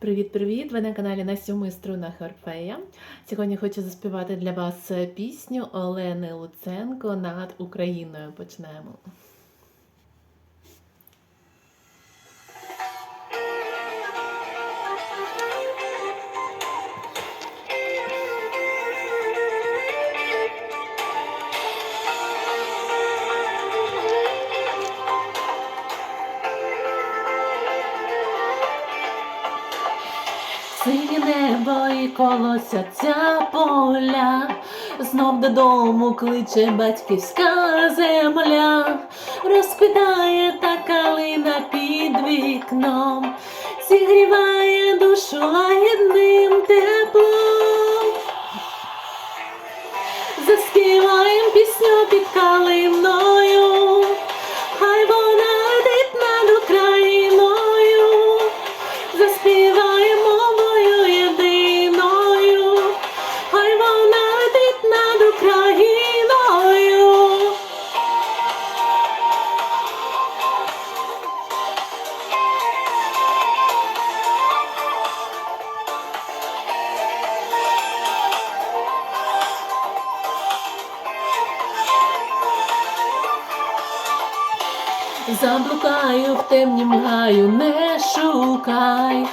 Привіт-привіт! Ви на каналі на сьомих струнах Орфея. Сьогодні хочу заспівати для вас пісню Олени Луценко над Україною. Почнемо. Синє небо і колосяться поля, знов додому кличе батьківська земля, розквітає та калина під вікном, зігріває душу лагідним теплом. Заспіваєм пісню під калиною, Заблукаю в темнім гаю, не шукай,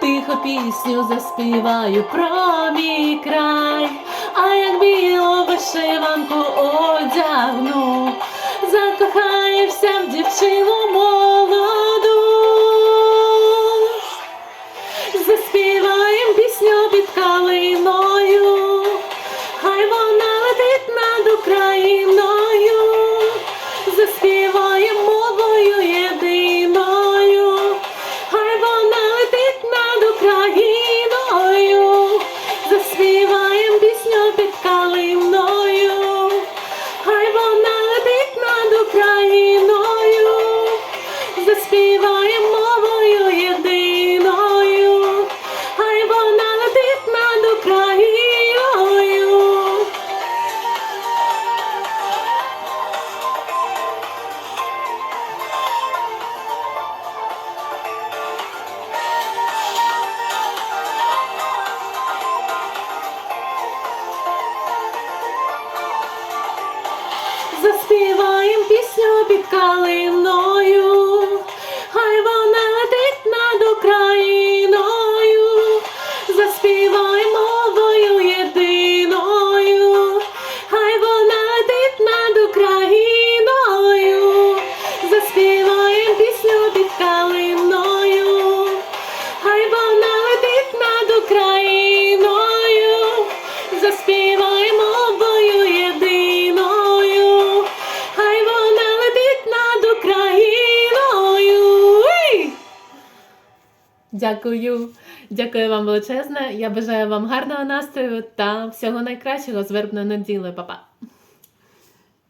тихо пісню заспіваю про мій край, а як білу вишиванку одягну, закохаєшся в дівчину Україною, заспіваєм пісню під калиною, заспіваєм мовою єдиною, хай вона летить над Україною. Ей! Дякую, дякую вам величезне. Я бажаю вам гарного настрою та всього найкращого з вербної неділи, Па-па!